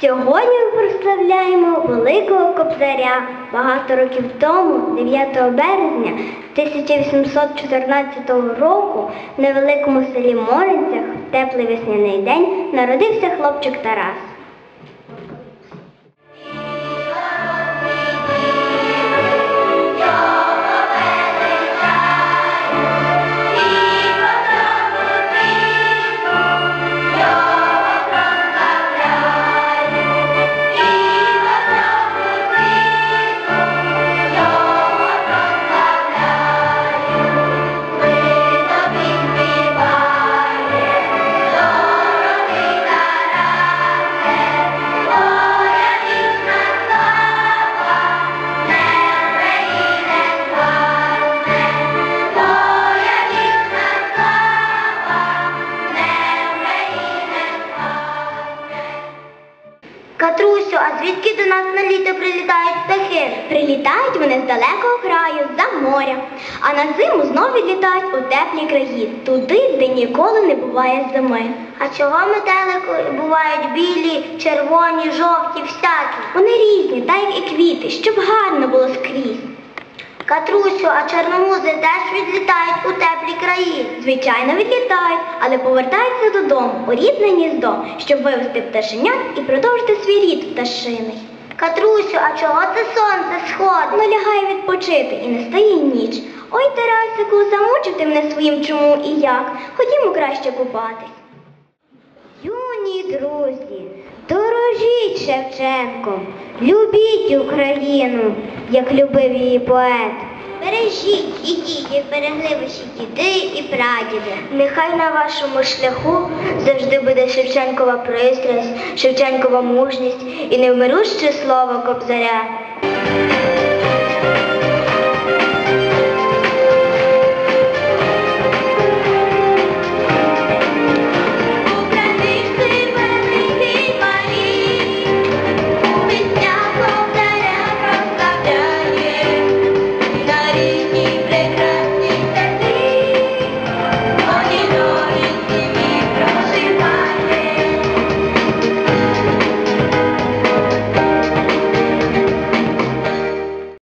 Сьогодні ми прославляємо Великого Кобзаря. Багато років тому, 9 березня 1814 року, в невеликому селі Моринцях в теплий весняний день народився хлопчик Тарас. Катрусю, а звідки до нас на літо прилітають птахи? Прилітають вони з далекого краю, за моря, а на зиму знов відлітають у теплі краї, туди, де ніколи не буває зими. А чого метелики бувають білі, червоні, жовті, всякі? Вони різні, так як і квіти, щоб гарно було скрізь. Катрусю, а чорномузи теж відлітають у теплі краї. Звичайно, відлітають, але повертаються додому у рідне гніздо, щоб вивести пташенят і продовжити свій рід пташиний. Катрусю, а чого це сонце сходить? Ну лягай відпочити і не стає ніч. Ой, Тарасику, замучив ти мене своїм чому і як. Ходімо краще купатись. Юні друзі, Шевченком, любіть Україну, як любив її поет. Бережіть її, як берегли ваші діди і прадіди. Нехай на вашому шляху завжди буде Шевченкова пристрасть, Шевченкова мужність і невмируще слово Кобзаря.